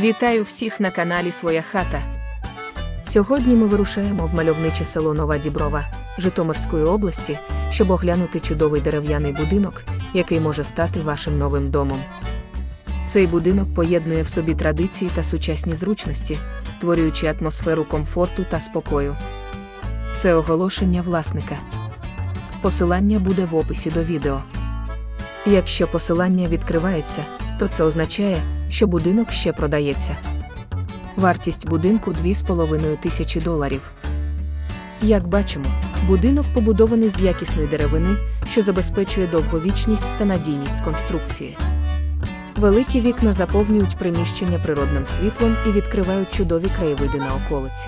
Вітаю всіх на каналі Своя хата. Сьогодні ми вирушаємо в мальовниче село Нова Діброва Житомирської області, щоб оглянути чудовий дерев'яний будинок, який може стати вашим новим домом. Цей будинок поєднує в собі традиції та сучасні зручності, створюючи атмосферу комфорту та спокою. Це оголошення власника. Посилання буде в описі до відео. Якщо посилання відкривається, то це означає, що будинок ще продається. Вартість будинку 2,5 тисячі доларів. Як бачимо, будинок побудований з якісної деревини, що забезпечує довговічність та надійність конструкції. Великі вікна заповнюють приміщення природним світлом і відкривають чудові краєвиди на околиці.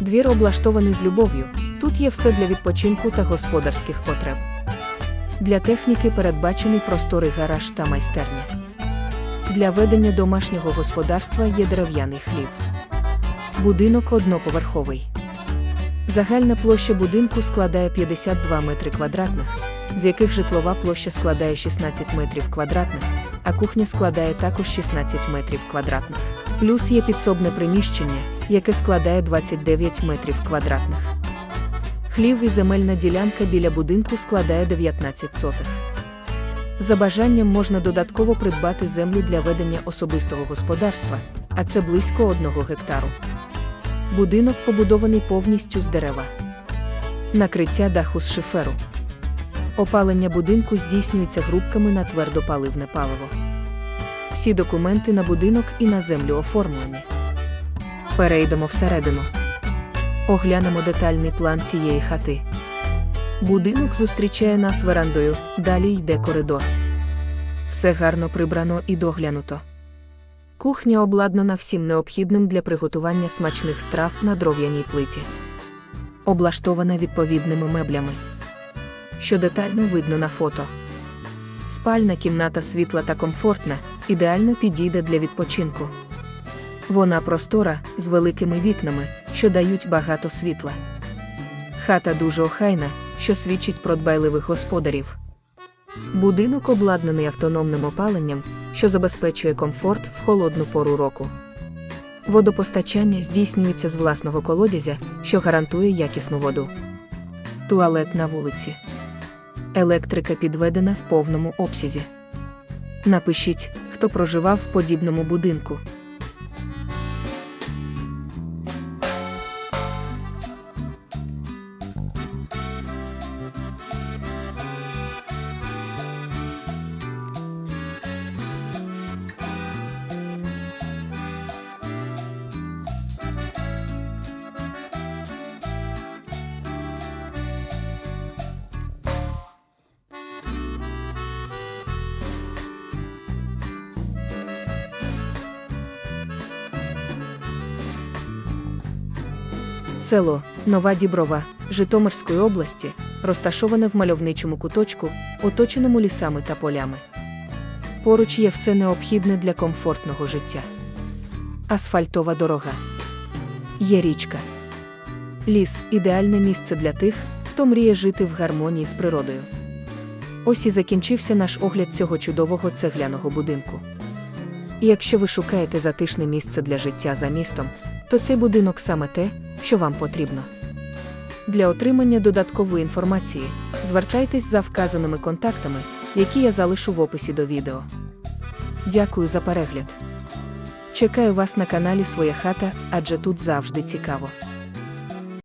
Двір облаштований з любов'ю. Тут є все для відпочинку та господарських потреб. Для техніки передбачений просторий гараж та майстерня. Для ведення домашнього господарства є дерев'яний хлів. Будинок одноповерховий. Загальна площа будинку складає 52 метри квадратних, з яких житлова площа складає 16 метрів квадратних, а кухня складає також 16 метрів квадратних. Плюс є підсобне приміщення, яке складає 29 метрів квадратних. Хлів і земельна ділянка біля будинку складає 19 сотих. За бажанням можна додатково придбати землю для ведення особистого господарства, а це близько одного гектару. Будинок побудований повністю з дерева. Накриття даху з шиферу. Опалення будинку здійснюється грубками на твердопаливне паливо. Всі документи на будинок і на землю оформлені. Перейдемо всередину. Оглянемо детальний план цієї хати. Будинок зустрічає нас верандою, далі йде коридор. Все гарно прибрано і доглянуто. Кухня обладнана всім необхідним для приготування смачних страв на дров'яній плиті. Облаштована відповідними меблями, що детально видно на фото. Спальна кімната світла та комфортна, ідеально підійде для відпочинку. Вона простора, з великими вікнами, що дають багато світла. Хата дуже охайна, що свідчить про дбайливих господарів. Будинок обладнаний автономним опаленням, що забезпечує комфорт в холодну пору року. Водопостачання здійснюється з власного колодязя, що гарантує якісну воду. Туалет на вулиці. Електрика підведена в повному обсязі. Напишіть, хто проживав в подібному будинку. Село Нова Діброва Житомирської області розташоване в мальовничому куточку, оточеному лісами та полями. Поруч є все необхідне для комфортного життя. Асфальтова дорога. Є річка. Ліс ідеальне місце для тих, хто мріє жити в гармонії з природою. Ось і закінчився наш огляд цього чудового цегляного будинку. І якщо ви шукаєте затишне місце для життя за містом, то цей будинок саме те, що вам потрібно. Для отримання додаткової інформації звертайтесь за вказаними контактами, які я залишу в описі до відео. Дякую за перегляд. Чекаю вас на каналі Своя хата, адже тут завжди цікаво.